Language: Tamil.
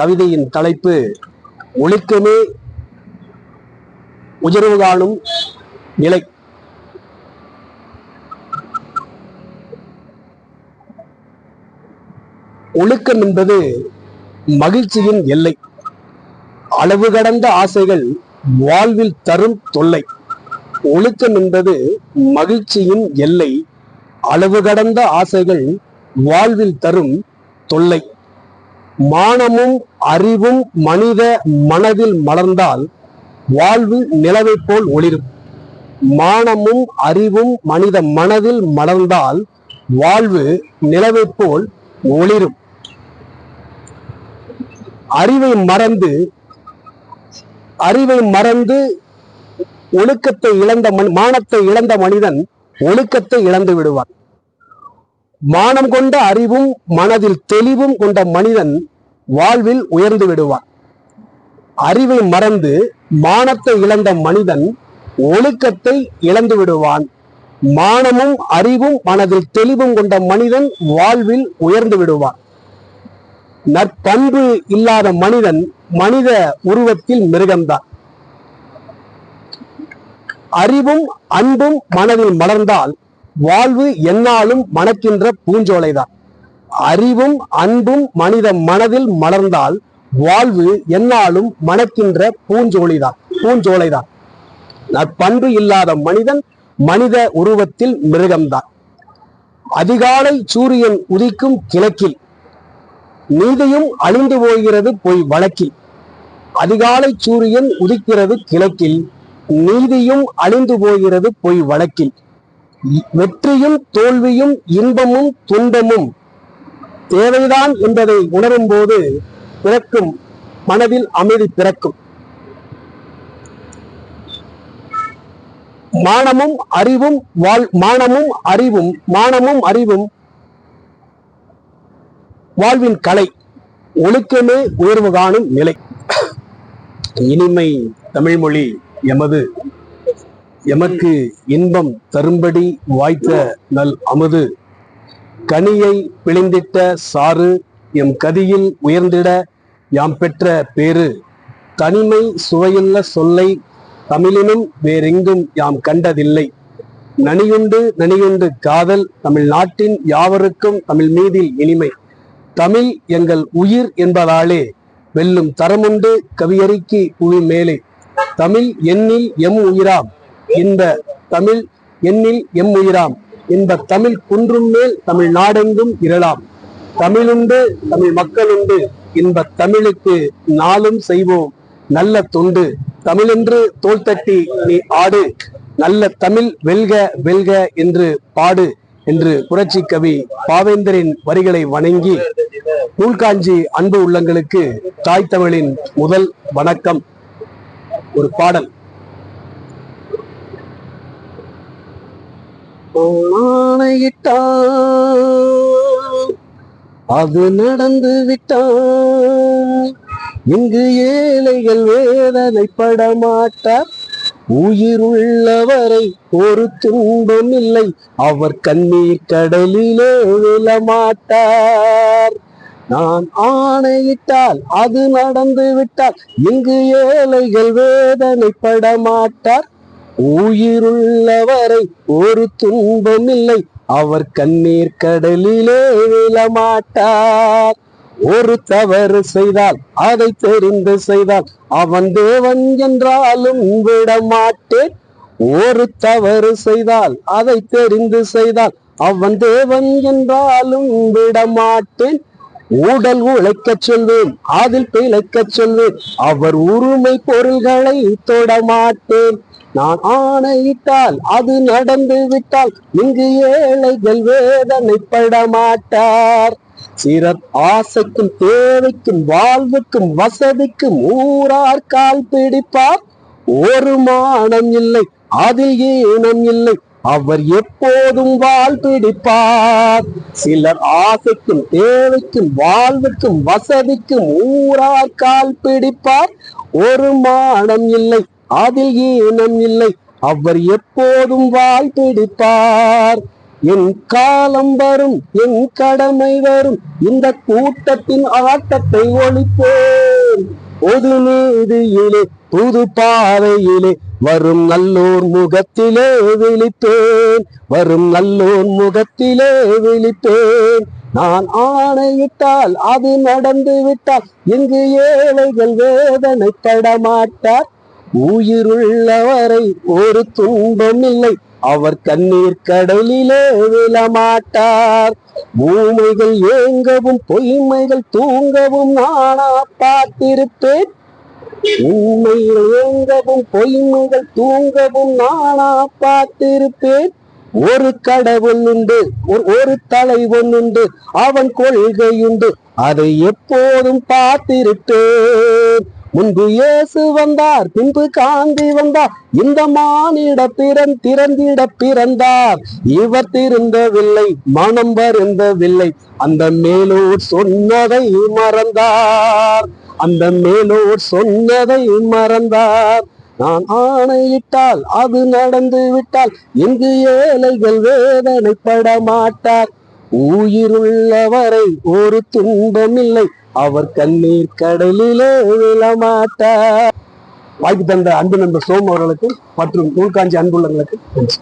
கவிதையின் தலைப்பு ஒழுக்கமே உயர்வு காணும் நிலை. ஒழுக்கம் என்பது மகிழ்ச்சியின் எல்லை. அளவு கடந்த ஆசைகள் வாழ்வில் தரும் தொல்லை. ஒழுக்கம் என்பது மகிழ்ச்சியின் எல்லை. அளவு கடந்த ஆசைகள் வாழ்வில் தரும் தொல்லை. மானமும் அறிவும் மனித மனதில் மலர்ந்தால் வாழ்வு நிலவை போல் ஒளிரும். மானமும் அறிவும் மனித மனதில் மலர்ந்தால் வாழ்வு நிலவை போல் ஒளிரும். அறிவை மறந்து அறிவை மறந்து ஒழுக்கத்தை இழந்த மானத்தை இழந்த மனிதன் ஒழுக்கத்தை இழந்து விடுவான். மானம் கொண்ட அறிவும் மனதில் தெளிவும் கொண்ட மனிதன் வாழ்வில் உயர்ந்து விடுவான். அறிவை மறந்து மானத்தை இழந்த மனிதன் ஒழுக்கத்தை இழந்து விடுவான். மானமும் அறிவும் மனதில் தெளிவும் கொண்ட மனிதன் வாழ்வில் உயர்ந்து விடுவான். நற்பண்பு இல்லாத மனிதன் மனித உருவத்தில் மிருகம்தான். அறிவும் அன்பும் மனதில் மலர்ந்தால் வாழ்வு என்னாலும் மணக்கின்ற பூஞ்சோலைதான். அறிவும் அன்பும் மனித மனதில் மலர்ந்தால் வாழ்வு என்னாலும் மணக்கின்ற பூஞ்சோலைதான் பூஞ்சோலைதான். நற்பண்பு இல்லாத மனிதன் மனித உருவத்தில் மிருகம்தான். அதிகாலை சூரியன் உதிக்கும் கிழக்கில் நீதியும் அழிந்து போகிறது பொய் வழக்கில். அதிகாலை சூரியன் உதிக்கிறது கிழக்கில் நீதியும் அழிந்து போகிறது பொய் வழக்கில். வெற்றியும் தோல்வியும் இன்பமும் துன்பமும் தேவைதான் என்பதை உணரும் போது பிறக்கும் மனதில் அமைதி பிறக்கும். மானமும் அறிவும் வாழ் மானமும் அறிவும் மானமும் அறிவும் வாழ்வின் கலை ஒழுக்கமே உயர்வு காணும் நிலை. இனிமை தமிழ்மொழி எமது எமக்கு இன்பம் தரும்படி வாய்த்த நல் அமுது. கனியை பிழிந்திட்ட சாறு எம் கதியில் உயர்ந்திட யாம் பெற்ற பேரு தனிமை சுவையுள்ள சொல்லை தமிழினும் வேறெங்கும் யாம் கண்டதில்லை. நனியுண்டு நனியுண்டு காதல் தமிழ்நாட்டின் யாவருக்கும் தமிழ் மீதில் இனிமை. தமிழ் எங்கள் உயிர் என்பதாலே வெல்லும் தரமுண்டு கவியறிக்கு புவி மேலே. தமிழ் எண்ணில் எம் உயிராம் இந்த தமிழ் எண்ணில் எம் உயிராம். இந்த தமிழ் குன்றும் மேல் தமிழ் நாடெங்கும் இரலாம் தமிழுண்டு தமிழ் மக்களுண்டு இன்ப தமிழுக்கு நாளும் செய்வோம். நல்ல தொண்டு. தமிழென்று தோல் தட்டி நீ ஆடு. நல்ல தமிழ் வெல்க வெல்க என்று பாடு என்று புரட்சி கவி பாவேந்தரின் வரிகளை வணங்கி நூல்காஞ்சி அன்பு உள்ளங்களுக்கு தாய் தமிழின் முதல் வணக்கம். ஒரு பாடல். ஆணையிட்டான் அது நடந்து விட்டான் இங்கு ஏழைகள் வேதனைப்பட மாட்டார் உயிர் உள்ளவரை ஒரு துன்பம் இல்லை அவர் கண்ணீர் கடலிலே விழமாட்டார். நான் ஆணையிட்டால் அது நடந்து விட்டால் இங்கு ஏழைகள் வேதனைப்பட மாட்டார் உயிருள்ளவரை ஒரு துன்பமில்லை. அவர் கண்ணீர் கடலிலே விழமாட்டார். ஒரு தவறு செய்தால் அதை தெரிந்து செய்தால் அவன் தேவன் என்றாலும் விட மாட்டேன் ஒரு தவறு செய்தால் அதை தெரிந்து செய்தால் அவன் தேவன் என்றாலும் விட மாட்டேன் உடல் உழைக்கச் சொல்வேன் அதில் பிழைக்கச் சொல்வேன். அவர் உரிமை பொருள்களை தொட மாட்டேன் நான் ஆணையிட்டால் அது நடந்து விட்டால் இங்கு ஏழைகள் வேதனைப்பட மாட்டார். சிறர் ஆசைக்கும் தேவைக்கும் வாழ்வுக்கும் வசதிக்கும் ஊரார் கால் பிடிப்பார். ஒரு மானம் இல்லை அதில் ஈனம் இல்லை அவர் எப்போதும் வாழ் பிடிப்பார். சிலர் ஆசைக்கும் தேவைக்கும் வாழ்வுக்கும் வசதிக்கும் ஊரார் கால் பிடிப்பார். ஒரு மானம் இல்லை அதில் ஈனம் இல்லை. அவர் எப்போதும் வாய் பிடிப்பார் என் காலம் வரும் என் கடமை வரும். இந்த கூட்டத்தின் ஆட்டத்தை ஒழிப்போம். பொது நீதியிலே புது பாதையிலே வரும் நல்லோர் முகத்திலே விழிப்பேன். வரும் நல்லோர் முகத்திலே விழிப்பேன். நான் ஆணையிட்டால் அது நடந்து விட்டால் இங்கு ஏழைகள் வேதனைப்பட மாட்டார் உயிருள்ளவரை ஒரு துன்பம் இல்லை. அவர் கண்ணீர் கடலிலே விழமாட்டார். பூமைகள் ஏங்கவும் பொய்மைகள் தூங்கவும் நானா பார்த்திருப்பேன் உண்மையில் ஏங்கவும் பொய்மைகள் தூங்கவும் நானா பார்த்திருப்பேன் ஒரு கடவுள் உண்டு ஒரு- ஒரு தலைவன் உண்டு அவன் கொள்கையுண்டு அதை எப்போதும் பார்த்திருப்பேன். முன்பு இயேசு வந்தார் பின்பு காந்தி வந்தார். இந்த மானிட பிறன் திறந்திட பிறந்தார். இவர் திருந்தவில்லை மனம் வருந்தவில்லை. அந்த மேலூர் சொன்னதை மறந்தார். அந்த மேலூர் சொன்னதை மறந்தார். நான் ஆணையிட்டால் அது நடந்து விட்டால் இங்கு ஏழைகள் வேதனைப்பட மாட்டார் உயிருள்ளவரை ஒரு துன்பமில்லை. அவர் கண்ணீர் கடலிலே விழமாட்டார். வாய்ப்பு தந்த அன்பு நண்பர் சோம் அவர்களுக்கு மற்றும் நூல்காஞ்சி அன்புள்ளவர்களுக்கு நன்றி.